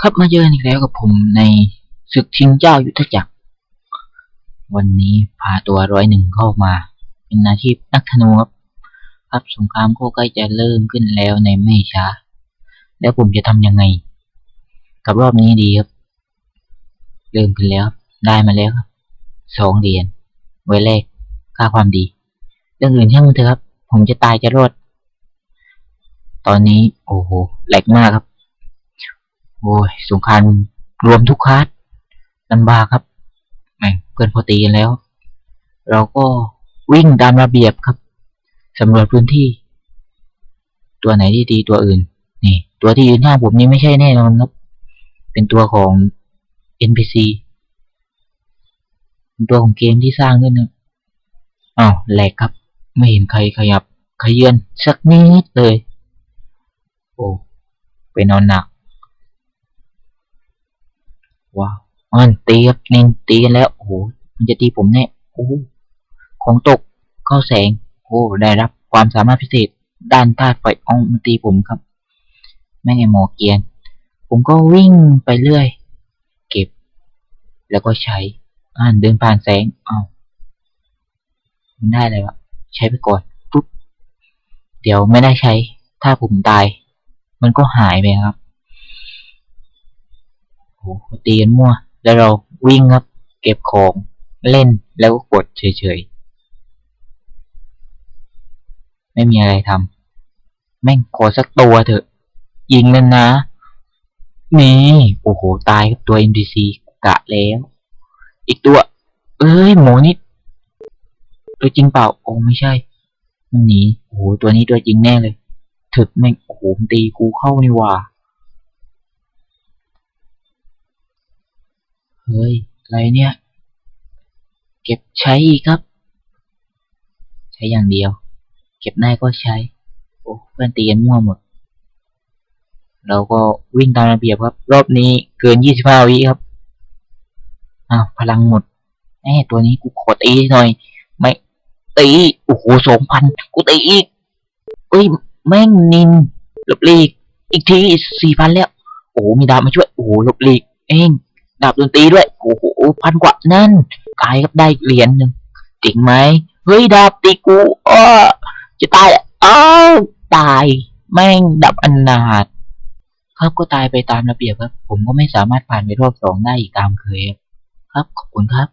ครับมาเจอกันอีกแล้วกับผมในศึกชิงเจ้ายุทธจักร วันนี้พาตัวร้อยหนึ่งเข้ามา เป็นอาชีพนักธนูครับครับสงครามก็ใกล้จะเริ่มขึ้นแล้วในไม่ช้า แล้วผมจะทำยังไง กับรอบนี้ดีครับ เริ่มขึ้นแล้ว ได้มาแล้วครับสองเหรียญไว้แลกค่าความดี เรื่องอื่นช่างมันเถอะครับ ผมจะตายจะรอดตอนนี้โอ้โหแหลกมากครับ โอ้ยสงครามรวมทุกคลาสลำบากครับแม่งเพื่อนพอตีกันแล้ว เราก็วิ่งตามระเบียบครับสำรวจพื้นที่ ตัวไหนที่ดีตัวอื่น นี่ ตัวที่ยืนหน้าผมนี่ไม่ใช่แน่นอนครับ เป็นตัวของ NPC ตัวของเกมที่สร้างขึ้นนะอ้าวแหลกครับ ไม่เห็นใครขยับขยื่นสักนิดเลย โอ้ไปนอนหนัก ว้าวมันตีครับนินตีกันแล้ว โอ้โห มันจะตีผมแน่โอ้ของตกเข้าแสง โอ้ ได้รับความสามารถพิเศษ ด้านธาตุไฟอองมันตีผมครับ แม่งไอหมอเกียน ผมก็วิ่งไปเรื่อย เก็บ แล้วก็ใช้ อ่านเดินผ่านแสงอ้าวมันได้อะไรวะ ใช้ไปก่อนปุ๊บ เดี๋ยวไม่ได้ใช้ ถ้าผมตาย มันก็หายไปครับ โอ้โหตีกันมั่ว แล้วเราวิ่งครับ เก็บของเล่นแล้วก็กดเฉยๆ ไม่มีอะไรทำแม่งขอสักตัวเถอะ ยิงนั่นนะ นี่ โอ้โห ตายกับตัว NPC กะแล้ว อีกตัว เอ้ย หมูนี่ตัวจริงเปล่า โอ้ไม่ใช่ มันหนี โอ้โห ตัวนี้ตัวจริงแน่เลย ถึกแม่ง โอ้โหตีกูเข้านี่ว่า เฮ้ยอะไรเนี่ย เก็บใช้อีกครับ ใช้อย่างเดียว เก็บได้ก็ใช้ โอ้เพื่อนตีกันมั่วหมด เราก็วิ่งตามระเบียบครับ รอบนี้เกินยี่สิบห้าวิครับอ้าวพลังหมดแม่ตัวนี้กูขอตีหน่อย ไม่ตีโอ้โหสองพันกูตีอีกเอ้ยแม่งนินหลบลีกอีกทีสี่พันแล้ว โอ้โหมีดาบมาช่วย โอ้โหหลบลีกเอง ดาบดนตรีด้วย โอ้โหพันกว่านั่นตายครับได้เหรียญหนึ่งจริงไหมเฮ้ยดาบตีกูอ้อจะตายอ้าวตาย แม่งดับอนาถครับก็ตายไปตามระเบียบครับ ผมก็ไม่สามารถผ่านไปรอบสองได้อีกตามเคย ครับขอบคุณครับ